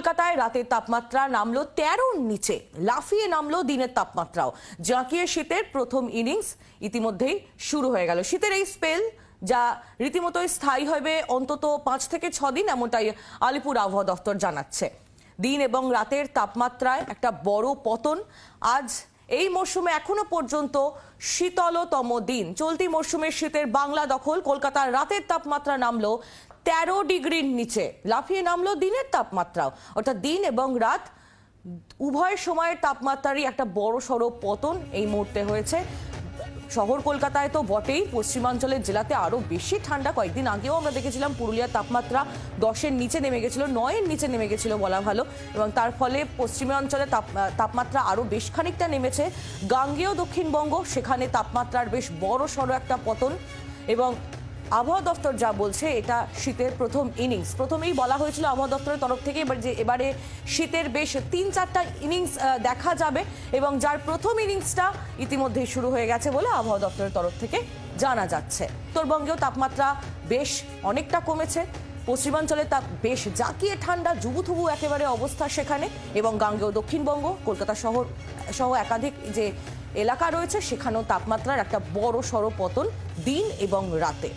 কলকাতায় রাতের তাপমাত্রা নামলো তেরোর নিচে, লাফিয়ে নামলো দিনের তাপমাত্রাও। জাঁকিয়ে শীতের প্রথম ইনিংস ইতিমধ্যেই শুরু হয়ে গেল। শীতের এই স্পেল যা রীতিমতোই স্থায়ী হবে অন্তত পাঁচ থেকে ছ দিন, এমনটাই আলিপুর আবহাওয়া দফতর জানাচ্ছে। দিন এবং রাতের তাপমাত্রায় একটা বড় পতন। আজ এই মরশুমে এখনও পর্যন্ত শীতলতম দিন। চলতি মরশুমের শীতের বাংলা দখল, কলকাতার রাতের তাপমাত্রা নামলো তেরো ডিগ্রির নিচে। লাফিয়ে নামলো দিনের তাপমাত্রাও। অর্থাৎ দিন এবং রাত উভয় সময়ের তাপমাত্রারই একটা বড় সড়ো পতন এই মুহূর্তে হয়েছে। শহর কলকাতায় তো বটেই। পশ্চিমাঞ্চলের জেলাতে আরও বেশি ঠান্ডা। কয়েকদিন আগেও আমরা দেখেছিলাম পুরুলিয়ার তাপমাত্রা দশের নিচে নেমে গেছিল, নয়ের নিচে নেমে গেছিল বলা ভালো। এবং তার ফলে পশ্চিমাঞ্চলে তাপ- তাপমাত্রা আরও বেশ খানিকটা নেমেছে। গাঙ্গেয় দক্ষিণবঙ্গ, সেখানে তাপমাত্রার বেশ বড় সড়ো একটা পতন। এবং আবহাওয়া দপ্তর যা বলছে, এটা শীতের প্রথম ইনিংস প্রথমেই বলা হয়েছিল আবহাওয়া দপ্তরের তরফ থেকে এবার যে, এবারে শীতের বেশ তিন চারটা ইনিংস দেখা যাবে এবং যার প্রথম ইনিংসটা ইতিমধ্যেই শুরু হয়ে গেছে বলে আবহাওয়া দপ্তরের তরফ থেকে জানা যাচ্ছে। উত্তরবঙ্গেও তাপমাত্রা বেশ অনেকটা কমেছে। পশ্চিমাঞ্চলে তাপ বেশ জাঁকিয়ে ঠান্ডা, জুবুথুবু একেবারে অবস্থা সেখানে এবং গাঙ্গেয় দক্ষিণবঙ্গ, কলকাতা শহর, সহ একাধিক যে এলাকা রয়েছে, সেখানেও তাপমাত্রার একটা বড় সড়ো পতন দিন এবং রাতে।